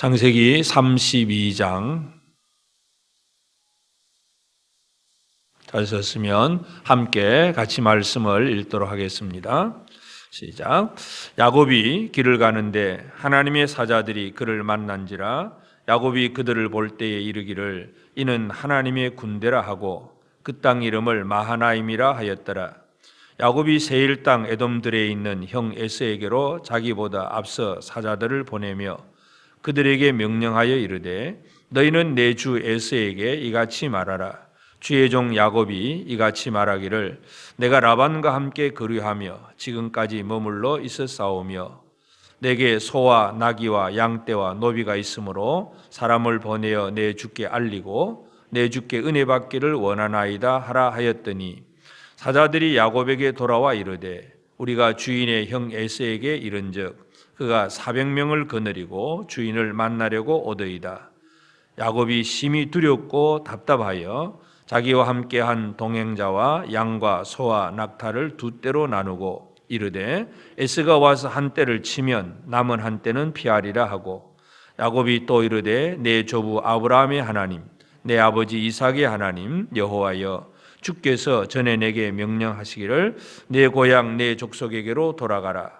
창세기 32장 잘 썼으면 함께 같이 말씀을 읽도록 하겠습니다. 시작. 야곱이 길을 가는데 하나님의 사자들이 그를 만난지라 야곱이 그들을 볼 때에 이르기를 이는 하나님의 군대라 하고 그 땅 이름을 마하나임이라 하였더라. 야곱이 세일 땅 에돔들에 있는 형 에스에게로 자기보다 앞서 사자들을 보내며 그들에게 명령하여 이르되 너희는 내 주 에스에게 이같이 말하라. 주의 종 야곱이 이같이 말하기를 내가 라반과 함께 거류하며 지금까지 머물러 있었사오며 내게 소와 나귀와 양떼와 노비가 있으므로 사람을 보내어 내 주께 알리고 내 주께 은혜 받기를 원하나이다 하라 하였더니 사자들이 야곱에게 돌아와 이르되 우리가 주인의 형 에스에게 이른즉 그가 400명을 거느리고 주인을 만나려고 오더이다. 야곱이 심히 두렵고 답답하여 자기와 함께한 동행자와 양과 소와 낙타를 두 떼로 나누고 이르되 에스가 와서 한 떼를 치면 남은 한 떼는 피하리라 하고 야곱이 또 이르되 내 조부 아브라함의 하나님 내 아버지 이삭의 하나님 여호와여 주께서 전에 내게 명령하시기를 내 고향 내 족속에게로 돌아가라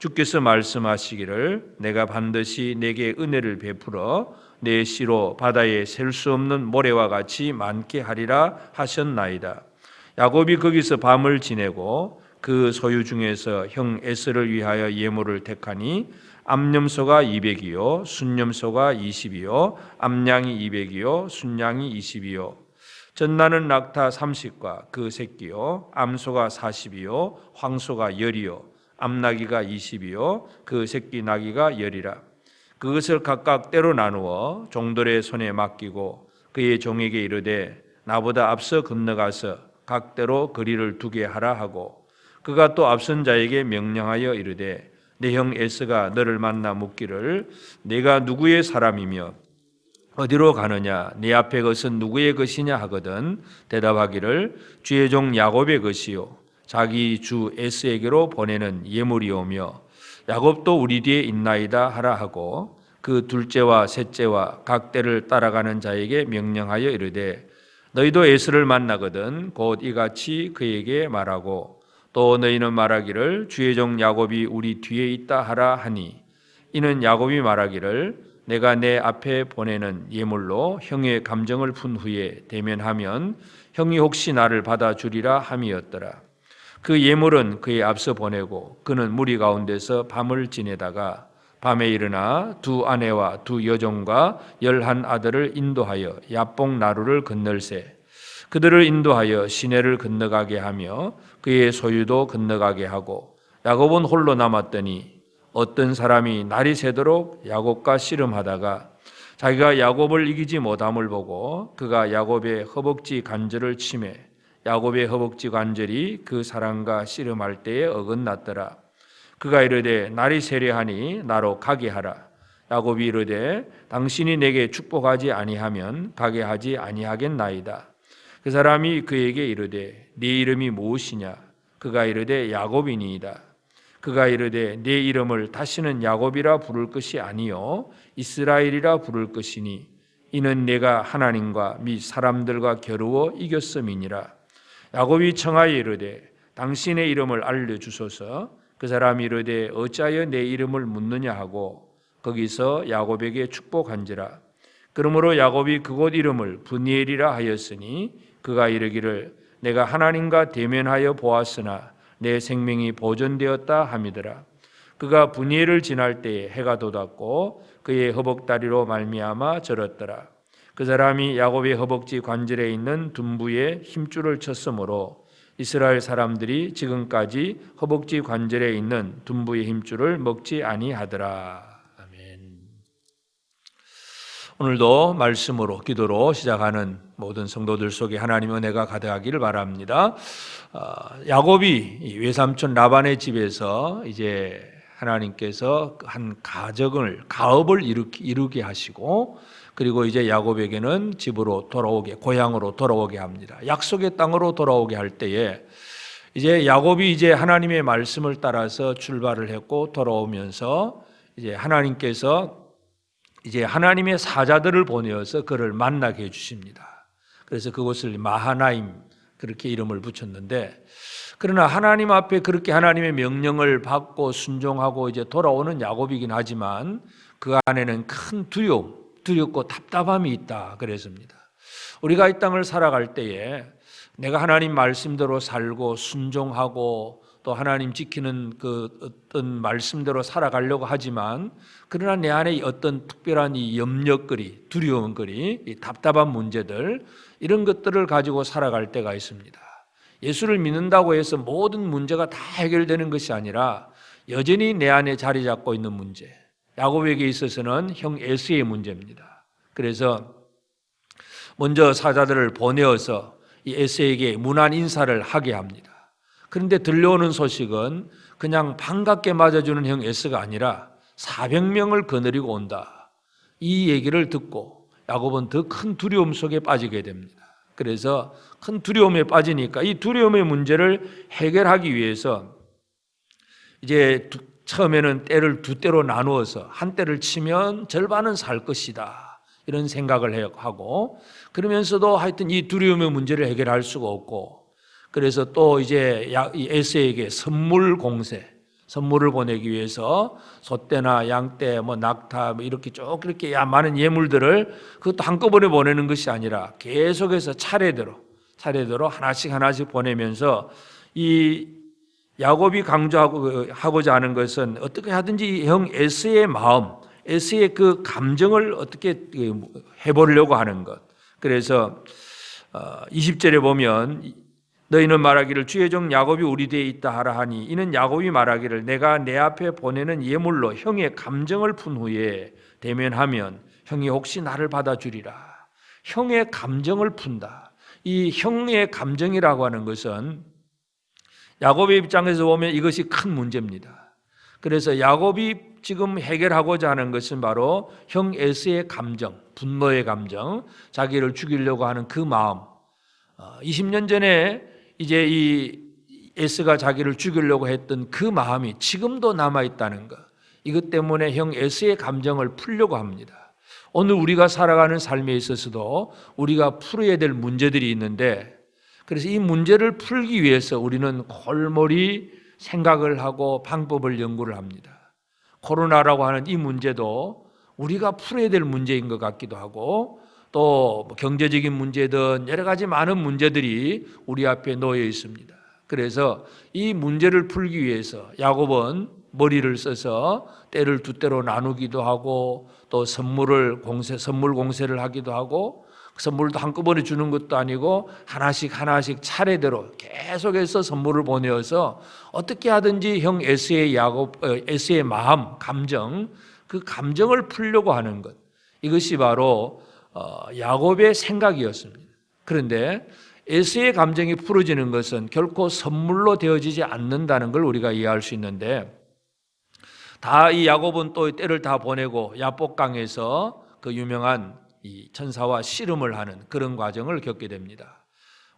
주께서 말씀하시기를 내가 반드시 내게 은혜를 베풀어 내 씨로 바다에 셀 수 없는 모래와 같이 많게 하리라 하셨나이다. 야곱이 거기서 밤을 지내고 그 소유 중에서 형 에스를 위하여 예물을 택하니 암염소가 200이요 순염소가 20이요 암양이 200이요 순양이 20이요 전나는 낙타 30과 그 새끼요 암소가 40이요 황소가 10이요 암나기가 20이요 그 새끼 나기가 10이라. 그것을 각각 때로 나누어 종들의 손에 맡기고 그의 종에게 이르되 나보다 앞서 건너가서 각대로 거리를 두게 하라 하고 그가 또 앞선 자에게 명령하여 이르되 내 형 에스가 너를 만나 묻기를 내가 누구의 사람이며 어디로 가느냐 내 앞에 것은 누구의 것이냐 하거든 대답하기를 주의 종 야곱의 것이요 자기 주 에스에게로 보내는 예물이오며 야곱도 우리 뒤에 있나이다 하라 하고 그 둘째와 셋째와 각 때를 따라가는 자에게 명령하여 이르되 너희도 에스를 만나거든 곧 이같이 그에게 말하고 또 너희는 말하기를 주의 종 야곱이 우리 뒤에 있다 하라 하니 이는 야곱이 말하기를 내가 내 앞에 보내는 예물로 형의 감정을 푼 후에 대면하면 형이 혹시 나를 받아주리라 함이었더라. 그 예물은 그의 앞서 보내고 그는 무리 가운데서 밤을 지내다가 밤에 일어나 두 아내와 두 여종과 열한 아들을 인도하여 야뽕 나루를 건널세 그들을 인도하여 시내를 건너가게 하며 그의 소유도 건너가게 하고 야곱은 홀로 남았더니 어떤 사람이 날이 새도록 야곱과 씨름하다가 자기가 야곱을 이기지 못함을 보고 그가 야곱의 허벅지 관절을 치매 야곱의 허벅지 관절이 그 사람과 씨름할 때에 어긋났더라. 그가 이르되 날이 세려하니 나로 가게 하라. 야곱이 이르되 당신이 내게 축복하지 아니하면 가게 하지 아니하겠나이다. 그 사람이 그에게 이르되 네 이름이 무엇이냐? 그가 이르되 야곱이니이다. 그가 이르되 네 이름을 다시는 야곱이라 부를 것이 아니요 이스라엘이라 부를 것이니 이는 내가 하나님과 및 사람들과 겨루어 이겼음이니라. 야곱이 청하여 이르되 당신의 이름을 알려 주소서. 그 사람이 이르되 어찌하여 내 이름을 묻느냐 하고 거기서 야곱에게 축복한지라. 그러므로 야곱이 그곳 이름을 분이엘이라 하였으니 그가 이르기를 내가 하나님과 대면하여 보았으나 내 생명이 보존되었다 함이더라. 그가 분이엘을 지날 때에 해가 돋았고 그의 허벅다리로 말미암아 절었더라. 그 사람이 야곱의 허벅지 관절에 있는 둔부에 힘줄을 쳤으므로 이스라엘 사람들이 지금까지 허벅지 관절에 있는 둔부의 힘줄을 먹지 아니하더라. 아멘. 오늘도 말씀으로 기도로 시작하는 모든 성도들 속에 하나님의 은혜가 가득하기를 바랍니다. 어, 야곱이 이 외삼촌 라반의 집에서 이제 하나님께서 한 가정을 가업을 이루게 하시고 그리고 이제 야곱에게는 집으로 돌아오게 고향으로 돌아오게 합니다. 약속의 땅으로 돌아오게 할 때에 이제 야곱이 이제 하나님의 말씀을 따라서 출발을 했고 돌아오면서 이제 하나님께서 이제 하나님의 사자들을 보내어서 그를 만나게 해 주십니다. 그래서 그곳을 마하나임 그렇게 이름을 붙였는데 그러나 하나님 앞에 그렇게 하나님의 명령을 받고 순종하고 이제 돌아오는 야곱이긴 하지만 그 안에는 큰 두려움, 두렵고 답답함이 있다 그랬습니다. 우리가 이 땅을 살아갈 때에 내가 하나님 말씀대로 살고 순종하고 또 하나님 지키는 그 어떤 말씀대로 살아가려고 하지만 그러나 내 안에 어떤 특별한 이 염려거리, 두려움거리, 이 답답한 문제들 이런 것들을 가지고 살아갈 때가 있습니다. 예수를 믿는다고 해서 모든 문제가 다 해결되는 것이 아니라 여전히 내 안에 자리 잡고 있는 문제. 야곱에게 있어서는 형 에스의 문제입니다. 그래서 먼저 사자들을 보내어서 이 에스에게 문안 인사를 하게 합니다. 그런데 들려오는 소식은 그냥 반갑게 맞아주는 형 에스가 아니라 400명을 거느리고 온다. 이 얘기를 듣고 야곱은 더 큰 두려움 속에 빠지게 됩니다. 그래서 큰 두려움에 빠지니까 이 두려움의 문제를 해결하기 위해서 이제 두- 처음에는 때를 두 때로 나누어서 한 때를 치면 절반은 살 것이다. 이런 생각을 해- 하고 그러면서도 하여튼 이 두려움의 문제를 해결할 수가 없고 그래서 또 이제 에스에게 선물 공세 선물을 보내기 위해서 소떼나 양떼, 뭐 낙타 뭐 이렇게 쭉 이렇게 야 많은 예물들을 그것도 한꺼번에 보내는 것이 아니라 계속해서 차례대로 차례대로 하나씩 하나씩 보내면서 이 야곱이 강조하고 그 하는 것은 어떻게 하든지 형 에스의 마음, 에스의 그 감정을 어떻게 그 해보려고 하는 것. 그래서 20절에 보면 너희는 말하기를 주의 종 야곱이 우리 뒤에 있다 하라 하니 이는 야곱이 말하기를 내가 내 앞에 보내는 예물로 형의 감정을 푼 후에 대면하면 형이 혹시 나를 받아주리라. 형의 감정을 푼다. 이 형의 감정이라고 하는 것은 야곱의 입장에서 보면 이것이 큰 문제입니다. 그래서 야곱이 지금 해결하고자 하는 것은 바로 형 에스의 감정, 분노의 감정, 자기를 죽이려고 하는 그 마음. 어, 20년 전에 이제 이 에스가 자기를 죽이려고 했던 그 마음이 지금도 남아 있다는 것. 이것 때문에 형 에스의 감정을 풀려고 합니다. 오늘 우리가 살아가는 삶에 있어서도 우리가 풀어야 될 문제들이 있는데 그래서 이 문제를 풀기 위해서 우리는 골머리 생각을 하고 방법을 연구를 합니다. 코로나라고 하는 이 문제도 우리가 풀어야 될 문제인 것 같기도 하고 또뭐 경제적인 문제든 여러 가지 많은 문제들이 우리 앞에 놓여 있습니다. 그래서 이 문제를 풀기 위해서 야곱은 머리를 써서 때를 두 때로 나누기도 하고 또 선물을 공세 선물 공세를 하기도 하고 그 선물도 한꺼번에 주는 것도 아니고 하나씩 하나씩 차례대로 계속해서 선물을 보내어서 어떻게 하든지 형 에스의 야곱 어, 에스의 마음 감정 그 감정을 풀려고 하는 것 이것이 바로 어, 야곱의 생각이었습니다. 그런데 에스의 감정이 풀어지는 것은 결코 선물로 되어지지 않는다는 걸 우리가 이해할 수 있는데 다 이 야곱은 또 때를 다 보내고 야복강에서 그 유명한 이 천사와 씨름을 하는 그런 과정을 겪게 됩니다.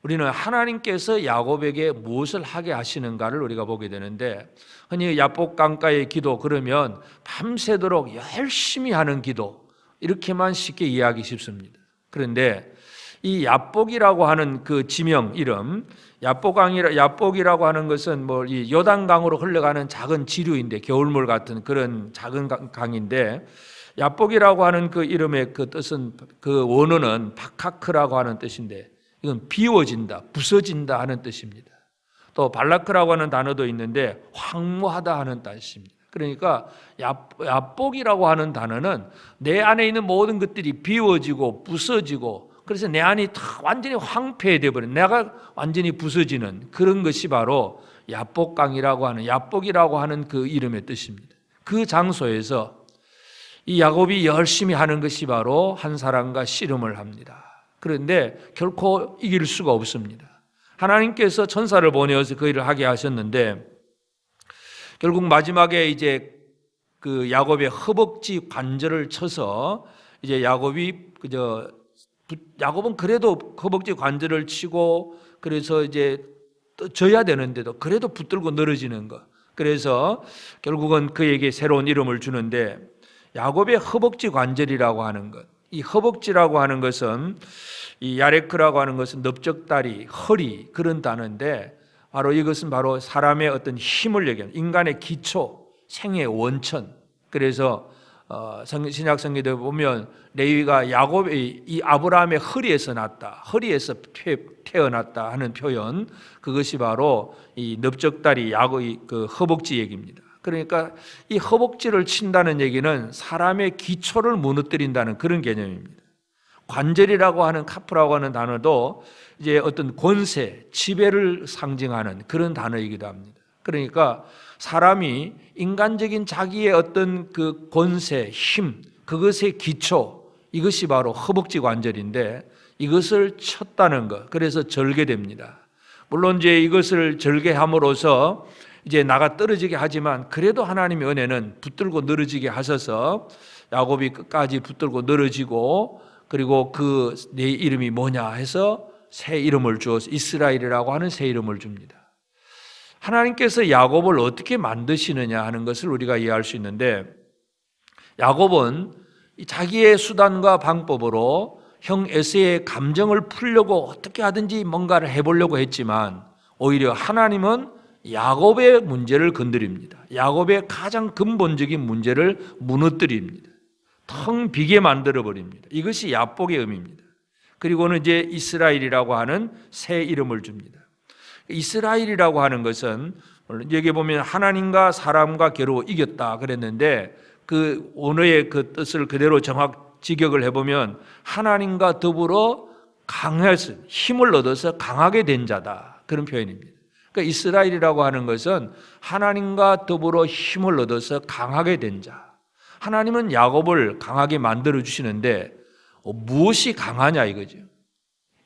우리는 하나님께서 야곱에게 무엇을 하게 하시는가를 우리가 보게 되는데 흔히 야복강가의 기도 그러면 밤새도록 열심히 하는 기도 이렇게만 쉽게 이해하기 쉽습니다. 그런데 이 야복이라고 하는 그 지명 이름 야복강이라 야복이라고 하는 것은 뭐 이 요단강으로 흘러가는 작은 지류인데 겨울물 같은 그런 작은 강- 강인데 야복이라고 하는 그 이름의 그 뜻은 그 원어는 바카크라고 하는 뜻인데 이건 비워진다, 부서진다 하는 뜻입니다. 또 발라크라고 하는 단어도 있는데 황무하다 하는 뜻입니다. 그러니까 야- 야복이라고 하는 단어는 내 안에 있는 모든 것들이 비워지고 부서지고 그래서 내 안이 다 완전히 황폐되어 버린 내가 완전히 부서지는 그런 것이 바로 야복강이라고 하는 야복이라고 하는 그 이름의 뜻입니다. 그 장소에서 이 야곱이 열심히 하는 것이 바로 한 사람과 씨름을 합니다. 그런데 결코 이길 수가 없습니다. 하나님께서 천사를 보내어서 그 일을 하게 하셨는데 결국 마지막에 이제 그 야곱의 허벅지 관절을 쳐서 이제 야곱이 그저 부- 야곱은 그래도 허벅지 관절을 치고 그래서 이제 또 져야 되는데도 그래도 붙들고 늘어지는 거. 그래서 결국은 그에게 새로운 이름을 주는데 야곱의 허벅지 관절이라고 하는 것. 이 허벅지라고 하는 것은 이 야레크라고 하는 것은 넓적다리, 허리 그런 단어인데 바로 이것은 바로 사람의 어떤 힘을 얘기하는 인간의 기초, 생의 원천. 그래서 어, 성- 신약 성경에 보면 레위가 야곱의 이 아브라함의 허리에서 났다, 허리에서 태, 태어났다 하는 표현 그것이 바로 이 넓적다리 야곱의 그 허벅지 얘기입니다. 그러니까 이 허벅지를 친다는 얘기는 사람의 기초를 무너뜨린다는 그런 개념입니다. 관절이라고 하는 카프라고 하는 단어도 이제 어떤 권세, 지배를 상징하는 그런 단어이기도 합니다. 그러니까 사람이 인간적인 자기의 어떤 그 권세, 힘, 그것의 기초, 이것이 바로 허벅지 관절인데 이것을 쳤다는 것. 그래서 절개됩니다. 물론 이제 이것을 절개함으로써 이제 나가 떨어지게 하지만 그래도 하나님의 은혜는 붙들고 늘어지게 하셔서 야곱이 끝까지 붙들고 늘어지고 그리고 그 내 이름이 뭐냐 해서 새 이름을 주어서 이스라엘이라고 하는 새 이름을 줍니다. 하나님께서 야곱을 어떻게 만드시느냐 하는 것을 우리가 이해할 수 있는데 야곱은 이 자기의 수단과 방법으로 형 에서의 감정을 풀려고 어떻게 하든지 뭔가를 해보려고 했지만 오히려 하나님은 야곱의 문제를 건드립니다. 야곱의 가장 근본적인 문제를 무너뜨립니다. 텅 비게 만들어 버립니다. 이것이 야복의 의미입니다. 그리고는 이제 이스라엘이라고 하는 새 이름을 줍니다. 이스라엘이라고 하는 것은 여기 보면 하나님과 사람과 겨루 이겼다 그랬는데 그 언어의 그 뜻을 그대로 정확 직역을 해보면 하나님과 더불어 강해서 힘을 얻어서 강하게 된 자다 그런 표현입니다. 그러니까 이스라엘이라고 하는 것은 하나님과 더불어 힘을 얻어서 강하게 된 자. 하나님은 야곱을 강하게 만들어 주시는데 어, 무엇이 강하냐 이거죠.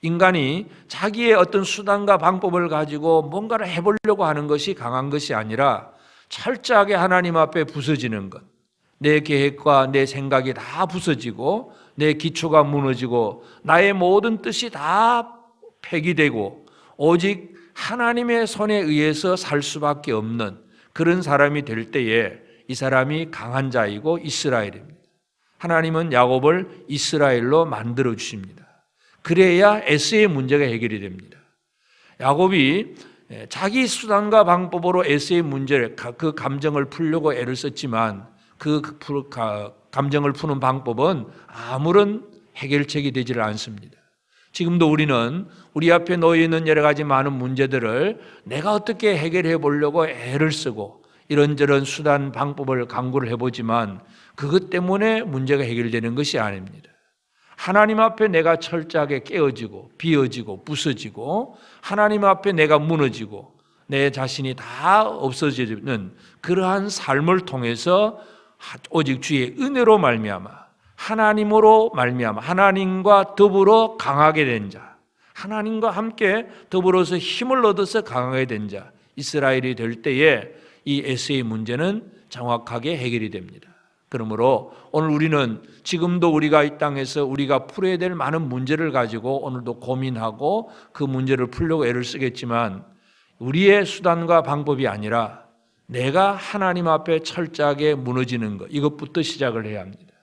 인간이 자기의 어떤 수단과 방법을 가지고 뭔가를 해보려고 하는 것이 강한 것이 아니라 철저하게 하나님 앞에 부서지는 것. 내 계획과 내 생각이 다 부서지고 내 기초가 무너지고 나의 모든 뜻이 다 폐기되고 오직 하나님의 손에 의해서 살 수밖에 없는 그런 사람이 될 때에 이 사람이 강한 자이고 이스라엘입니다. 하나님은 야곱을 이스라엘로 만들어 주십니다. 그래야 에스의 문제가 해결이 됩니다. 야곱이 자기 수단과 방법으로 에스의 문제를 그 감정을 풀려고 애를 썼지만 그 감정을 푸는 방법은 아무런 해결책이 되지를 않습니다. 지금도 우리는 우리 앞에 놓여 있는 여러 가지 많은 문제들을 내가 어떻게 해결해 보려고 애를 쓰고 이런저런 수단 방법을 강구를 해보지만 그것 때문에 문제가 해결되는 것이 아닙니다. 하나님 앞에 내가 철저하게 깨어지고 비어지고 부서지고 하나님 앞에 내가 무너지고 내 자신이 다 없어지는 그러한 삶을 통해서 오직 주의 은혜로 말미암아 하나님으로 말미암아 하나님과 더불어 강하게 된 자, 하나님과 함께 더불어서 힘을 얻어서 강하게 된 자, 이스라엘이 될 때에 이 에스의 문제는 정확하게 해결이 됩니다. 그러므로 오늘 우리는 지금도 우리가 이 땅에서 우리가 풀어야 될 많은 문제를 가지고 오늘도 고민하고 그 문제를 풀려고 애를 쓰겠지만 우리의 수단과 방법이 아니라 내가 하나님 앞에 철저하게 무너지는 것 이것부터 시작을 해야 합니다.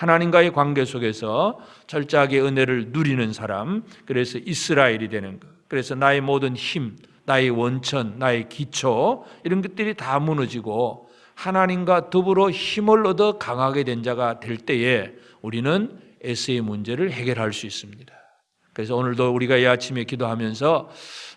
하나님과의 관계 속에서 철저하게 은혜를 누리는 사람, 그래서 이스라엘이 되는 것. 그래서 나의 모든 힘, 나의 원천, 나의 기초 이런 것들이 다 무너지고 하나님과 더불어 힘을 얻어 강하게 된 자가 될 때에 우리는 에스의 문제를 해결할 수 있습니다. 그래서 오늘도 우리가 이 아침에 기도하면서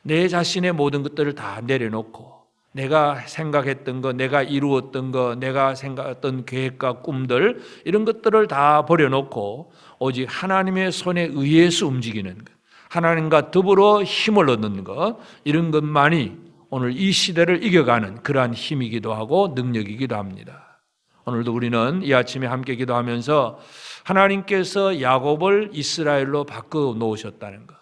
내 자신의 모든 것들을 다 내려놓고 내가 생각했던 거, 내가 이루었던 거, 내가 생각했던 계획과 꿈들 이런 것들을 다 버려놓고 오직 하나님의 손에 의해서 움직이는 것, 하나님과 더불어 힘을 얻는 것 이런 것만이 오늘 이 시대를 이겨가는 그러한 힘이기도 하고 능력이기도 합니다. 오늘도 우리는 이 아침에 함께 기도하면서 하나님께서 야곱을 이스라엘로 바꿔 놓으셨다는 것.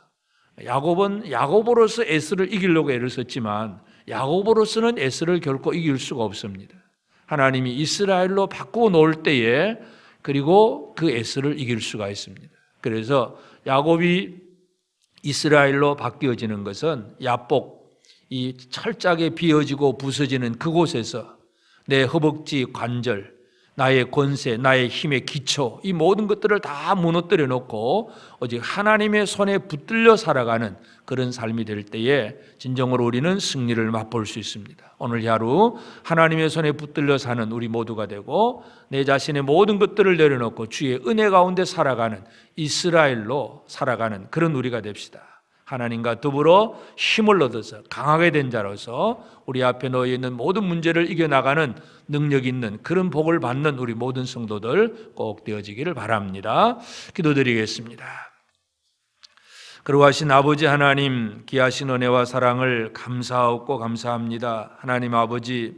야곱은 야곱으로서 에스를 이기려고 애를 썼지만 야곱으로서는 에스를 결코 이길 수가 없습니다. 하나님이 이스라엘로 바꾸어 놓을 때에 그리고 그 에스를 이길 수가 있습니다. 그래서 야곱이 이스라엘로 바뀌어지는 것은 야복 이 철짝에 비어지고 부서지는 그곳에서 내 허벅지 관절 나의 권세, 나의 힘의 기초, 이 모든 것들을 다 무너뜨려 놓고 오직 하나님의 손에 붙들려 살아가는 그런 삶이 될 때에 진정으로 우리는 승리를 맛볼 수 있습니다. 오늘 하루 하나님의 손에 붙들려 사는 우리 모두가 되고 내 자신의 모든 것들을 내려놓고 주의 은혜 가운데 살아가는 이스라엘로 살아가는 그런 우리가 됩시다. 하나님과 더불어 힘을 얻어서 강하게 된 자로서 우리 앞에 놓여 있는 모든 문제를 이겨나가는 능력 있는 그런 복을 받는 우리 모든 성도들 꼭 되어지기를 바랍니다. 기도드리겠습니다. 그러하신 아버지 하나님 귀하신 은혜와 사랑을 감사하고 감사합니다. 하나님 아버지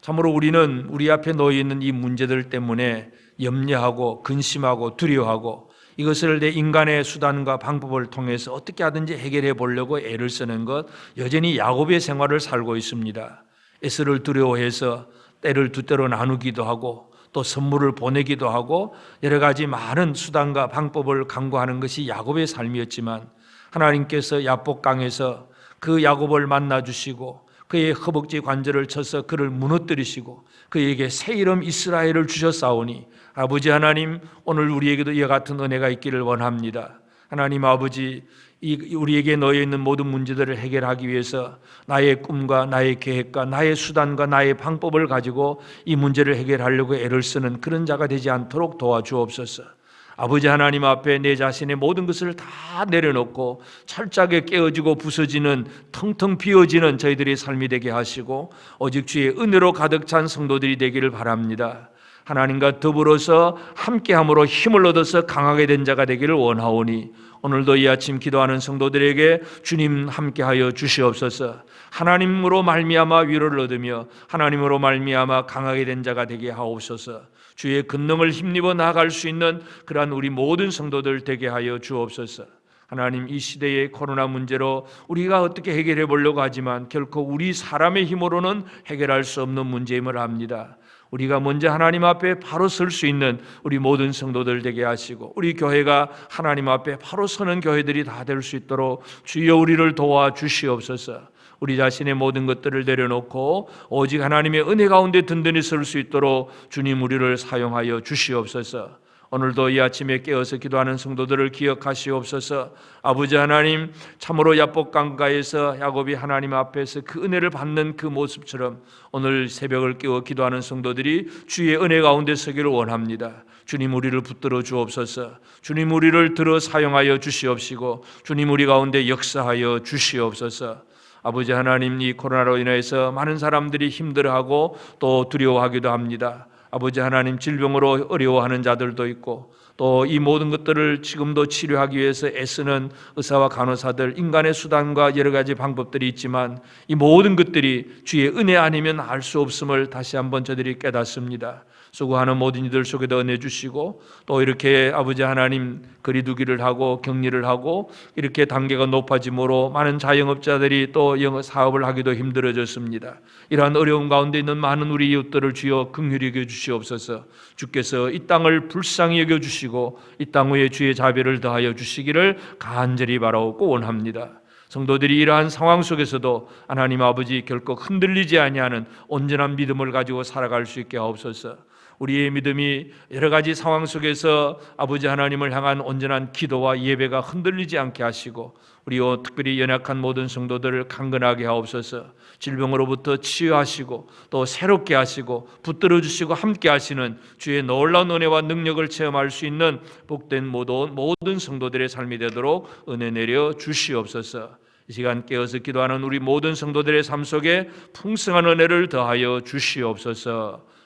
참으로 우리는 우리 앞에 놓여 있는 이 문제들 때문에 염려하고 근심하고 두려워하고 이것을 내 인간의 수단과 방법을 통해서 어떻게 하든지 해결해 보려고 애를 쓰는 것 여전히 야곱의 생활을 살고 있습니다. 에스를 두려워해서 때를 두 때로 나누기도 하고 또 선물을 보내기도 하고 여러 가지 많은 수단과 방법을 강구하는 것이 야곱의 삶이었지만 하나님께서 야복강에서 그 야곱을 만나 주시고 그의 허벅지 관절을 쳐서 그를 무너뜨리시고 그에게 새 이름 이스라엘을 주셨사오니 아버지 하나님 오늘 우리에게도 이와 같은 은혜가 있기를 원합니다. 하나님 아버지 이 우리에게 놓여 있는 모든 문제들을 해결하기 위해서 나의 꿈과 나의 계획과 나의 수단과 나의 방법을 가지고 이 문제를 해결하려고 애를 쓰는 그런 자가 되지 않도록 도와주옵소서. 아버지 하나님 앞에 내 자신의 모든 것을 다 내려놓고 철저하게 깨어지고 부서지는 텅텅 비어지는 저희들의 삶이 되게 하시고 오직 주의 은혜로 가득 찬 성도들이 되기를 바랍니다. 하나님과 더불어서 함께함으로 힘을 얻어서 강하게 된 자가 되기를 원하오니 오늘도 이 아침 기도하는 성도들에게 주님 함께하여 주시옵소서. 하나님으로 말미암아 위로를 얻으며 하나님으로 말미암아 강하게 된 자가 되게 하옵소서. 주의 근능을 힘입어 나아갈 수 있는 그러한 우리 모든 성도들 되게 하여 주옵소서. 하나님 이 시대의 코로나 문제로 우리가 어떻게 해결해 보려고 하지만 결코 우리 사람의 힘으로는 해결할 수 없는 문제임을 압니다. 우리가 먼저 하나님 앞에 바로 설 수 있는 우리 모든 성도들 되게 하시고 우리 교회가 하나님 앞에 바로 서는 교회들이 다 될 수 있도록 주여 우리를 도와 주시옵소서. 우리 자신의 모든 것들을 내려놓고 오직 하나님의 은혜 가운데 든든히 설 수 있도록 주님 우리를 사용하여 주시옵소서. 오늘도 이 아침에 깨어서 기도하는 성도들을 기억하시옵소서. 아버지 하나님, 참으로 야복 강가에서 야곱이 하나님 앞에서 그 은혜를 받는 그 모습처럼 오늘 새벽을 깨워 기도하는 성도들이 주의 은혜 가운데 서기를 원합니다. 주님 우리를 붙들어 주옵소서. 주님 우리를 들어 사용하여 주시옵시고 주님 우리 가운데 역사하여 주시옵소서. 아버지 하나님 이 코로나로 인해서 많은 사람들이 힘들어하고 또 두려워하기도 합니다. 아버지 하나님 질병으로 어려워하는 자들도 있고 또 이 모든 것들을 지금도 치료하기 위해서 애쓰는 의사와 간호사들 인간의 수단과 여러 가지 방법들이 있지만 이 모든 것들이 주의 은혜 아니면 알 수 없음을 다시 한번 저들이 깨닫습니다. 수고하는 모든 이들 속에도 은혜 주시고 또 이렇게 아버지 하나님 거리두기를 하고 격리를 하고 이렇게 단계가 높아짐으로 많은 자영업자들이 또 영업 사업을 하기도 힘들어졌습니다. 이러한 어려움 가운데 있는 많은 우리 이웃들을 주여 긍휼히 여겨 주시옵소서. 주께서 이 땅을 불쌍히 여겨 주시고 이 땅 위에 주의 자비를 더하여 주시기를 간절히 바라옵고 원합니다. 성도들이 이러한 상황 속에서도 하나님 아버지 결코 흔들리지 아니하는 온전한 믿음을 가지고 살아갈 수 있게 하옵소서. 우리의 믿음이 여러 가지 상황 속에서 아버지 하나님을 향한 온전한 기도와 예배가 흔들리지 않게 하시고 우리요 특별히 연약한 모든 성도들을 강건하게 하옵소서. 질병으로부터 치유하시고 또 새롭게 하시고 붙들어 주시고 함께 하시는 주의 놀라운 은혜와 능력을 체험할 수 있는 복된 모든 성도들의 삶이 되도록 은혜 내려 주시옵소서. 이 시간 깨어서 기도하는 우리 모든 성도들의 삶 속에 풍성한 은혜를 더하여 주시옵소서.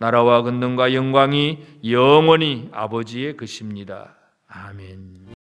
나라와 그 근능과 영광이 영원히 아버지의 것입니다. 아멘.